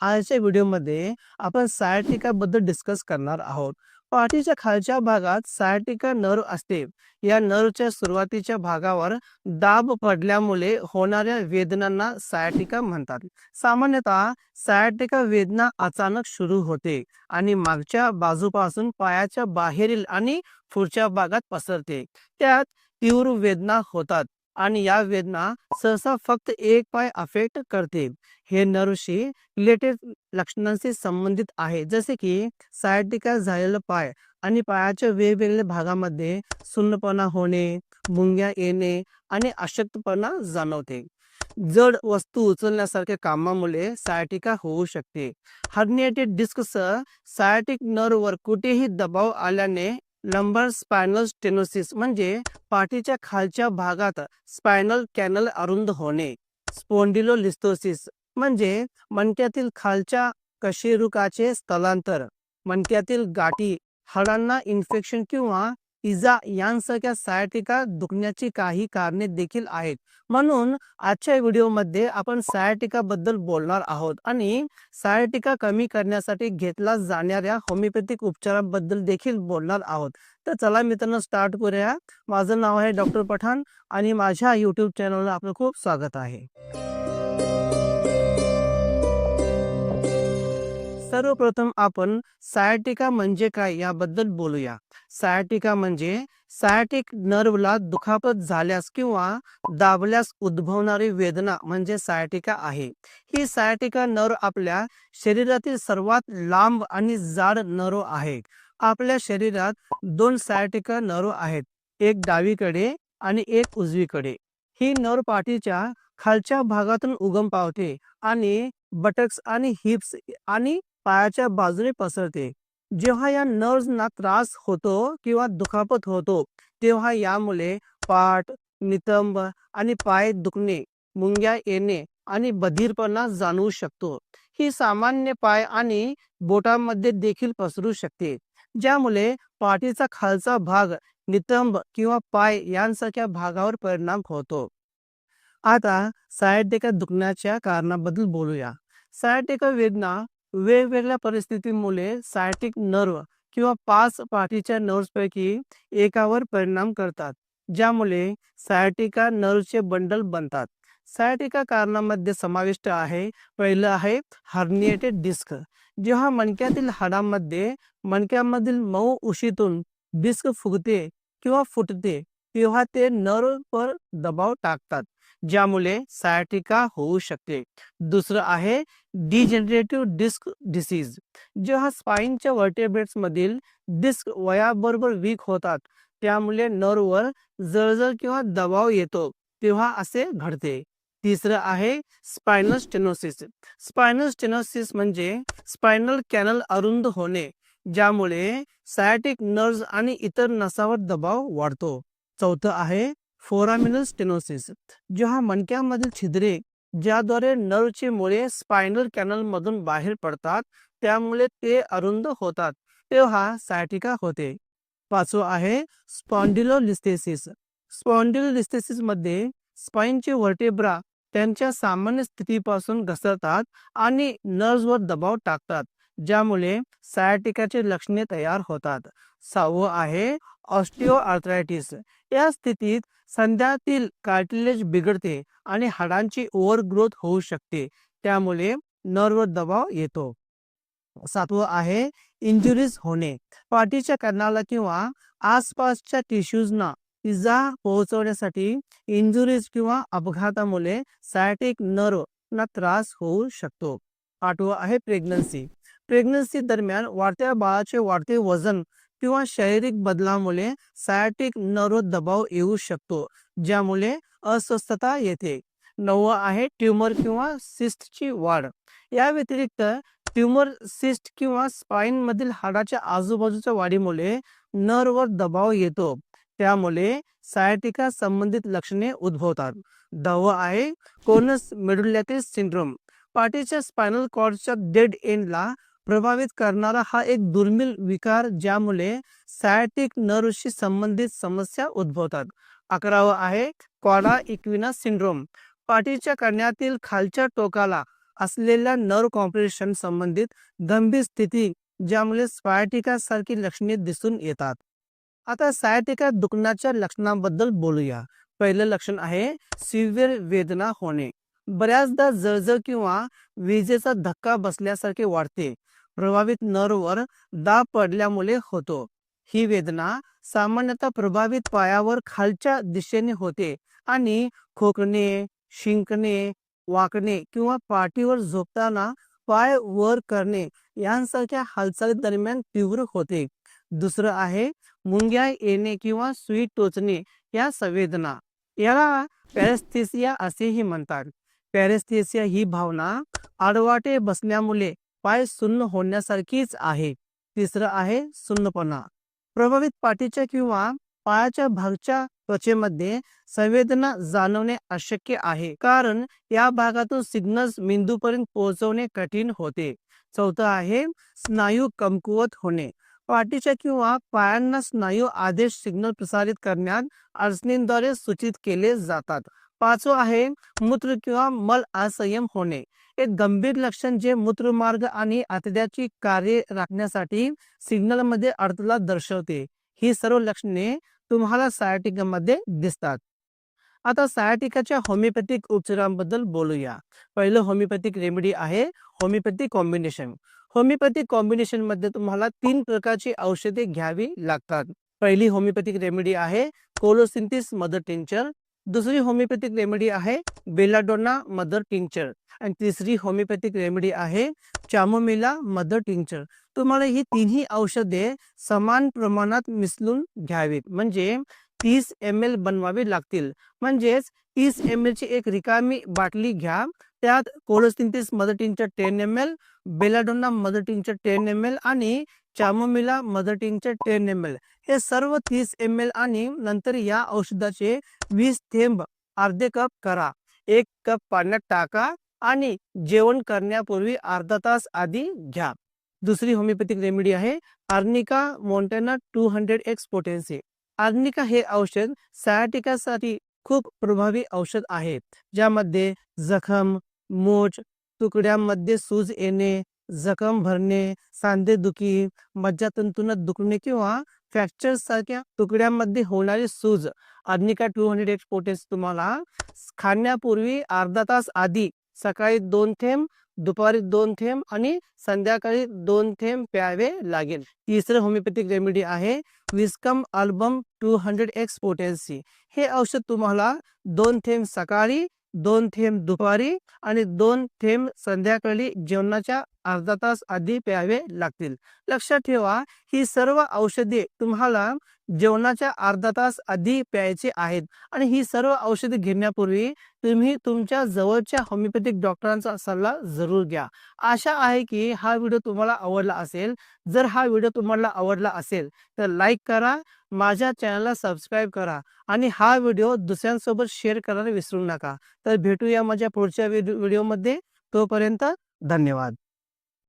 आजच्या व्हिडिओमध्ये आपण सायटिका बद्दल डिस्कस करणार आहोत. पाठीच्या खालच्या भागात सायटिका नर्व असते. या नर्वच्या सुरुवातीच्या भागावर दाब पडल्यामुळे होणाऱ्या वेदनांना सायटिका म्हणतात. सामान्यतः सायटिका वेदना अचानक सुरू होते आणि मागच्या बाजूपासून पायाच्या बाहेरील आणि पुढच्या भागात पसरते. त्यात तीव्र वेदना होतात आणि या वेदना सहसा फक्त एक पाय अफेक्ट करते. हे नर्वशी रिलेटेड लक्षणांशी संबंधित आहे जसे की सायटिका झालेला पाय आणि पायाच्या वेगवेगळ्या भागामध्ये सुन्नपणा होणे, मुंग्या येणे आणि अशक्तपणा जाणवते. जड वस्तू उचलण्यासारख्या कामामुळे सायटिका होऊ शकते. हर्निएटेड डिस्कसह सायटिक नर्ववर कुठेही दबाव आल्याने लंबर स्पायनल स्टेनोसिस म्हणजे पाठीच्या खालच्या भागात स्पायनल कॅनल अरुंद होणे. स्पॉन्डिलोलिस्थोसिस म्हणजे मणक्यातील खालच्या कशेरुकाचे स्थलांतर. मणक्यातील गाठी, हाडांना इन्फेक्शन किंवा इजा यांसारख्या सायटिका दुखण्याची काही कारणे देखील आहेत. म्हणून आजच्या व्हिडिओमध्ये आपण सायटिका बद्दल बोलणार आहोत आणि सायटिका कमी करण्यासाठी घेतला जाणाऱ्या होमिओपॅथिक उपचारांबद्दल देखील बोलणार आहोत. तर चला मित्रांनो स्टार्ट करूया. माझं नाव आहे डॉक्टर पठाण आणि माझ्या यूट्यूब चॅनलला आपलं खूप स्वागत आहे. सर्वप्रथम आपण सायटिका म्हणजे काय याबद्दल बोलूया. सायटिका म्हणजे सायटिक नर्वला दुखापत झाल्यास किंवा दाबल्यास उद्भवणारी वेदना म्हणजे सायटिका आहे. ही सायटिका नर्व आपल्या शरीरातील सर्वात लांब आणि जाड नर्व आहे. आपल्या शरीरात दोन सायटिका नर्व आहेत. एक डावीकडे आणि एक उजवीकडे. ही नर्व पाठीच्या खालच्या भागातून उगम पावते आणि बटक्स आणि हिप्स आणि पायाच्या बाजूने पसरते. जेव्हा या नर्व्हजना त्रास होतो किंवा दुखापत होतो, तेव्हा यामुळे पाठ, नितंब आणि पाय दुखणे, मुंग्या येणे आणि बधीरपणा जाणवू शकतो. ही सामान्य पाय आणि बोटांमध्ये देखील पसरू शकते, ज्यामुळे पाठीचा खालचा भाग, नितंब किंवा पाय यांसारख्या भागावर परिणाम होतो. आता सायटेका दुखण्याच्या कारणाबद्दल बोलूया. सायटेका वेदना वेगवेगळ्या परिस्थितीमुळे सायटिक नर्व किंवा पाच पाठीच्या नर्व्हपैकी एकावर परिणाम करतात, ज्यामुळे सायटिका नर्व्हचे बंडल बनतात. सायटिका कारणामध्ये समाविष्ट आहे. पहिलं आहे हर्निएटेड डिस्क. जेव्हा मणक्यातील हाडांमध्ये मणक्यामधील मऊ उशीतून डिस्क फुगते किंवा फुटते, तेव्हा ते नर्व्हवर दबाव टाकतात, ज्यामुळे सायटिका होऊ शकते. दुसरं आहे डिजनरेटिव्ह डिस्क डिसीज. जेव्हा वर्टेब्रेट्स मधील डिस्क वयाबरोबर वीक होतात, त्यामुळे नर्ववर जळजळ किंवा दबाव येतो, तेव्हा असे घडते. तिसरं आहे स्पायनल स्टेनोसिस. स्पायनल स्टेनोसिस म्हणजे स्पायनल कॅनल अरुंद होणे, ज्यामुळे सायटिक नर्व्हज आणि इतर नसावर दबाव वाढतो. चौथं आहे फोरामिनल स्टेनोसिस. जेव्हा मणक्यामधील छिद्रे ज्याद्वारे नर्वचे मुळे स्पायनल कॅनल मधून बाहेर पडतात, त्यामुळे ते अरुंद होतात, तेव्हा सायटिका होते. पाचवं आहे स्पॉन्डिलोलिस्थेसिस. मध्ये स्पाइनचे व्हर्टेब्रा त्यांच्या सामान्य स्थितीपासून घसरतात आणि नर्व्हजवर दबाव टाकतात, ज्यामुळे सायटिकाचे लक्षणे तयार होतात. सहावं आहे ऑस्टिओआर्थरायटिस. या स्थितीत संध्यातील कार्टिलेज बिघडते आणि हाडांची ओव्हरग्रोथ होऊ शकते, त्यामुळे नर्व्हवर दबाव येतो. सातवं आहे इंजुरीज होणे. पाठीच्या कर्णाला किंवा आसपासच्या टिश्यूजना इजा पोहोचवण्यासाठी इंजुरीज किंवा अपघातामुळे सायटिक नर्व्हना त्रास होऊ शकतो. आठवं आहे प्रेग्नन्सी. प्रेग्नन्सी दरम्यान वाढत्या बाळाचे वाढते वजन किंवा शारीरिक बदलामुळे सायटिक नर्व्हवर दबाव येऊ शकतो, ज्यामुळे अस्वस्थता येते. नववं आहे ट्यूमर किंवा सिस्टची वाढ. या व्यतिरिक्त ट्यूमर, सिस्ट किंवा स्पाइनमधील हाडाच्या आजूबाजूच्या वाढीमुळे नर्ववर दबाव येतो, त्यामुळे सायटिका संबंधित लक्षणे उद्भवतात. दहावं आहे कोनस मेडुल्यातील सिंड्रोम. पाठीच्या स्पायनल कॉर्डच्या डेड एंडला प्रभावित करणारा हा एक दुर्मिळ विकार ज्यामुळे सायटिक नर्वशी संबंधित समस्या उद्भवतात. अकरावं आहे क्वाडा इक्विना सिंड्रोम. पाठीच्या कण्यातील खालच्या टोकाला असलेल्या नर्व कॉम्प्रेशन संबंधित गंभीर स्थिती ज्यामुळे sciatica सारखी लक्षणे दिसून येतात आता सायटिका दुखण्याच्या लक्षणांबद्दल बोलूया पहिलं लक्षण आहे सिव्हिअर वेदना होणे बऱ्याचदा जळजळ किंवा विजेचा धक्का बसल्यासारखे वाढते प्रभावित नरवर दाब पडल्यामुळे होतो. ही वेदना सामान्यतः प्रभावित पायावर खालच्या दिशेने होते आणि खोकणे शिंकणे वाकणे किंवा पाठीवर झोपताना पाय वर करणे यांसारख्या हालचाली दरम्यान तीव्र होते. दुसरं आहे मुंग्या येणे किंवा सुई टोचणे या संवेदना. याला पॅरेस्थेसिया असेही म्हणतात. पॅरेस्थेसिया ही भावना आडवाटे बसल्यामुळे पाय सुन्न होण्यासारखीच आहे. तिसरं आहे सुन्नपणा. प्रभावित पाठीच्या किंवा पायाच्या भागच्या त्वचेमध्ये संवेदना जाणवणे अशक्य आहे. कारण या भागातून सिग्नल्स मेंदूपर्यंत पोहोचवणे कठीण होते. चौथं आहे स्नायू कमकुवत होणे. पाठीच्या किंवा पायांना स्नायू आदेश सिग्नल प्रसारित करण्यात अडचणींद्वारे सूचित केले जातात. पाचवं आहे मूत्र किंवा मल असंयम होणे. एक गंभीर लक्षण जे मूत्रमार्ग आणि आतड्याची कार्य राखण्यासाठी सिग्नलमध्ये अडथळा दर्शवते. ही सर्व लक्षणे तुम्हाला सायटिकामध्ये दिसतात. आता सायटिकाच्या होमिओपॅथिक उपचारांबद्दल बोलूया. पहिलं होमिओपॅथिक रेमेडी आहे होमिओपॅथिक कॉम्बिनेशन होमिओपॅथिक कॉम्बिनेशनमध्ये तुम्हाला तीन प्रकारची औषधे घ्यावी लागतात. पहिली होमिओपॅथिक रेमेडी आहे कोलोसिंथिस मदर टिंचर दुसरी होमिओपॅथिक रेमेडी आहे बेलाडोना मदर टिंचर आणि तिसरी होमिओपॅथिक रेमेडी आहे चामोमिला मदर टिंचर तुम्हाला ही तिन्ही औषधे समान प्रमाणात मिसळून घ्यावीत. म्हणजे तीस एम एल बनवावी लागतील. म्हणजेच तीस एम एल ची एक रिकामी बाटली घ्या. त्यात colocynthis mother tincture ten M L belladonna mother tincture ten M L आणि chamomilla mother ten M L. हे सर्व तीस एम एल आणि नंतर या औषधाचे वीस थेंब अर्धे कप करा. एक कप पाण्यात टाका आणि जेवण करण्यापूर्वी अर्धा तास आधी घ्या. दुसरी होमिओपॅथिक रेमेडी आहे arnica montana two hundred X potency arnica हे औषध सायाटिकासाठी खूप प्रभावी औषध आहे ज्यामध्ये जखम मोच तुकड्यांमध्ये सूज येणे जखम भरणे सांधेदुखी मज्जातंतूंना दुखणे किंवा फ्रॅक्चर सारख्या तुकड्यांमध्ये होणारी सूज. Arnica two hundred X potency तुम्हाला. खाण्यापूर्वी अर्धा तास आधी सकाळी दोन थेंब दुपारी दोन थेंब आणि संध्याकाळी दोन थेंब प्यावे लागेल. तिसरं होमिओपॅथिक रेमेडी आहे. Viscum album two hundred X potency हे औषध तुम्हाला दोन थेंब सकाळी दोन थेंब दुपारी आणि दोन थेंब संध्याकाळी जेवणाच्या अर्धा तास आधी प्यावे लागतील. लक्षात ठेवा ही सर्व औषधे तुम्हाला जेवणाच्या अर्धा तास आधी प्यायचे आहेत आणि ही सर्व औषधे घेण्यापूर्वी तुम्ही तुमच्या जवळच्या होमिओपॅथिक डॉक्टरांचा सल्ला जरूर घ्या. आशा आहे की हा व्हिडिओ तुम्हाला आवडला असेल. जर हा व्हिडिओ तुम्हाला आवडला असेल तर लाईक करा माझ्या चॅनलला सबस्क्राईब करा आणि हा व्हिडिओ दुसऱ्यांसोबत शेअर करायला विसरू नका. तर भेटूया माझ्या पुढच्या व्हिडिओमध्ये. तोपर्यंत धन्यवाद.